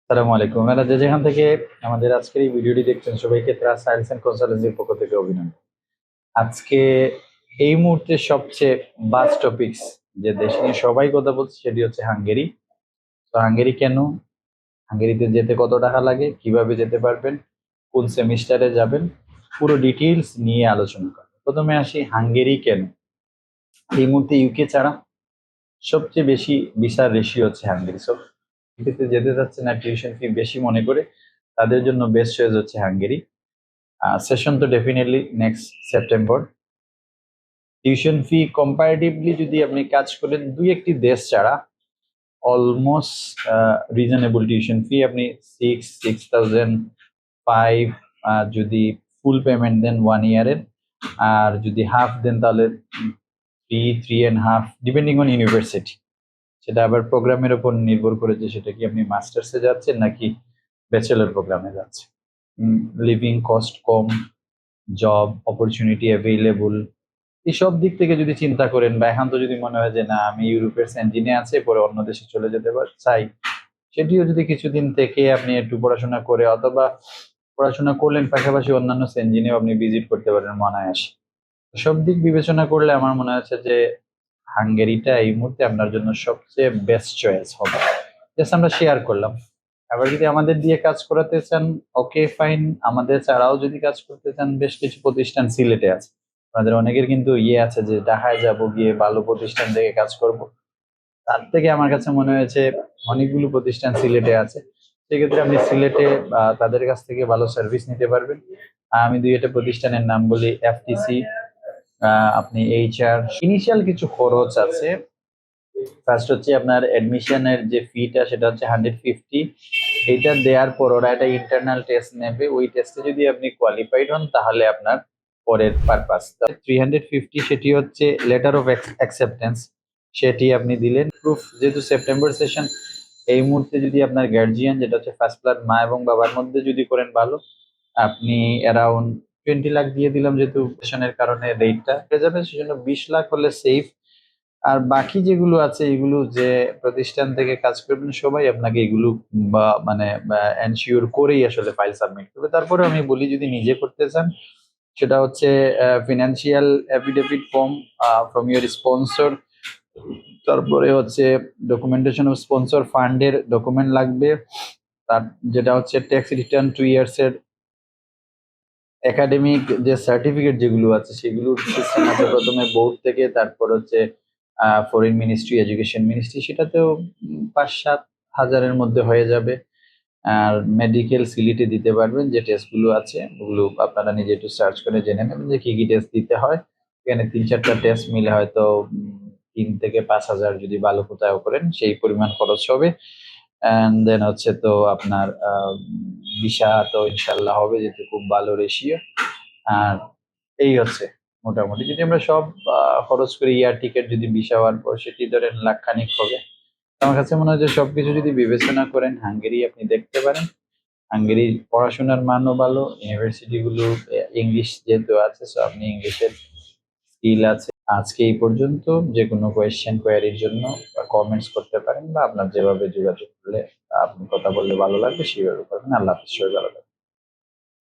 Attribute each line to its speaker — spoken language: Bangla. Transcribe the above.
Speaker 1: আসসালামু আলাইকুম। আপনারা যে যেখান থেকে আমাদের আজকের এই ভিডিওটি দেখছেন সবাইকে ট্রাস্ট সায়েন্স অ্যান্ড কনসালটেন্সির পক্ষ থেকে অভিনন্দন। আজকে এই মুহূর্তে সবচেয়ে বাস টপিকস যে দেশ নিয়ে সবাই কথা বলছে, সেটি হচ্ছে হাঙ্গেরি। তো হাঙ্গেরি কেন? হাঙ্গেরিতে যেতে কত টাকা লাগে? কীভাবে যেতে পারবেন? কোন সেমিস্টারে যাবেন? পুরো ডিটেইলস নিয়ে আলোচনা করা প্রথমে আসি হাঙ্গেরি কেন? এই মুহূর্তে ইউকে ছাড়া সবচেয়ে বেশি ভিসার রেশিও হচ্ছে হাঙ্গেরি সো ইউকেতে যেতে যাচ্ছে না টিউশন ফি বেশি মনে করে, তাদের জন্য বেস্ট চয়েস হচ্ছে হাঙ্গেরি সেশন তো definitely next September tuition fee comparatively যদি আপনি কাজ করেন, দুই একটি দেশ ছাড়া অলমোস্ট রিজনেবল টিউশন ফি আপনি সিক্স সিক্স থাউজেন্ড ফাইভ যদি ফুল পেমেন্ট দেন ওয়ান ইয়ারের আর যদি হাফ দেন তাহলে three three and half depending on university সেটা আবার প্রোগ্রামের উপর নির্ভর করে যে সেটা কি আপনি মাস্টার্সে যাচ্ছেন নাকি ব্যাচেলার প্রোগ্রামে যাচ্ছেন। লিভিং কস্ট কম জব অপরচুনিটি অ্যাভেলেবল এইসব দিক থেকে যদি চিন্তা করেন বা এখন তো যদি মনে হয় যে না, আমি ইউরোপের সেঞ্জিনে আছে, পরে অন্য দেশে চলে যেতে পার, চাই। সেটিও যদি কিছুদিন থেকে আপনি একটু পড়াশোনা করে অথবা পড়াশোনা করলেন পাশাপাশি অন্যান্য সেঞ্জিনেও আপনি ভিজিট করতে পারেন মনায়াসে। সব দিক বিবেচনা করলে আমার মনে হচ্ছে যে হাঙ্গেরিটা এই মুহূর্তে আপনার জন্য সবচেয়ে বেস্ট চয়েস হবে। জাস্ট আমরা শেয়ার করলাম। আবার যদি আমাদের দিয়ে কাজ করাতে চান ওকে ফাইন আমাদের ছাড়াও যদি কাজ করতে চান, বেশ কিছু প্রতিষ্ঠান সিলেটে আছে। আমাদের অনেকের কিন্তু ইয়ে আছে যে ঢাকায় যাব গিয়ে ভালো প্রতিষ্ঠান থেকে কাজ করব। তার থেকে আমার কাছে মনে হয়েছে অনেকগুলো প্রতিষ্ঠান সিলেটে আছে। সেক্ষেত্রে আপনি সিলেটে তাদের কাছ থেকে ভালো সার্ভিস নিতে পারবেন। আমি দুই একটা প্রতিষ্ঠানের নাম বলি এফটিসি আপনি এইচআর ইনিশিয়াল কিছু খরচ আছে। ফার্স্ট হচ্ছে আপনার অ্যাডমিশনের যে ফিটা সেটা হচ্ছে হান্ড্রেড ফিফটি এটা দেওয়ার পর ওরা একটা ইন্টারনাল টেস্ট নেবে। ওই টেস্টে যদি আপনি কোয়ালিফাইড হন, তাহলে আপনার পরের পারপাস থ্রি হান্ড্রেড ফিফটি সেটি হচ্ছে লেটার অফ অ্যাকসেপ্টেন্স সেটি আপনি দিলেন। প্রুফ যেহেতু সেপ্টেম্বর সেশন এই মুহূর্তে যদি আপনার গার্জিয়ান যেটা হচ্ছে ফার্স্ট প্লার মা এবং বাবার মধ্যে যদি করেন ভালো, আপনি অ্যারাউন্ড টোয়েন্টি লাখ দিয়ে দিলাম যেহেতু সেশনের কারণে রেটটা হয়ে যাবে, সেজন্য বিশ লাখ হলে সেফ আর বাকি যেগুলো আছে, এগুলো যে প্রতিষ্ঠান থেকে কাজ করবেন সবাই আপনাকে এগুলো বা মানে এনশিওর করেই আসলে ফাইল সাবমিট করবে। তারপরে আমি বলি, যদি নিজে করতে চান, সেটা হচ্ছে financial affidavit form from your sponsor তারপরে হচ্ছে ডকুমেন্টেশন অফ স্পন্সর ফান্ডের ডকুমেন্ট লাগবে। তার, যেটা হচ্ছে ট্যাক্স রিটার্ন টু ইয়ার্সের একাডেমিক যে সার্টিফিকেট যেগুলো আছে সেগুলোর সিস্টেম আছে প্রথমে বোর্ড থেকে, তারপর হচ্ছে ফরেন মিনিস্ট্রি এডুকেশন মিনিস্ট্রি সেটাতেও পাঁচ সাত হাজারের মধ্যে হয়ে যাবে। আর মেডিকেল সিলিটে দিতে পারবেন, যে টেস্টগুলো আছে, ওগুলো আপনারা নিজে একটু সার্চ করে জেনে নেবেন যে কি কি টেস্ট দিতে হয়। এখানে তিন চারটা টেস্ট মিলে হয়তো তিন থেকে পাঁচ হাজার যদি ভালো কোথাও করেন, সেই পরিমাণ খরচ হবে। অ্যান্ড দেন হচ্ছে তো আপনার ভিসা তো ইনশাল্লাহ হবে যেহেতু খুব ভালো রেশিও আর এই হচ্ছে মোটামুটি। যদি আমরা সব খরচ করি ইয়ার টিকিট যদি ভিসা হওয়ার পর সেটি ধরেন লাখখানিক হবে। আমার কাছে মনে হয় যে সবকিছু যদি বিবেচনা করেন, হাঙ্গেরি আপনি দেখতে পারেন। হাঙ্গেরি পড়াশোনার মানও ভালো ইউনিভার্সিটিগুলো ইংলিশ যেহেতু আছে সো আপনি ইংলিশের স্কিল আছে। আজকে এই পর্যন্ত যে কোনো কোয়েশ্চেন কোয়ারির জন্য কমেন্টস করতে পারেন বা আপনার যেভাবে যোগাযোগ করলে আপনি কথা বললে ভালো লাগবে, সেইভাবে করবেন। আল্লাহ হাফিজ, সবাই ভালো থাকবেন।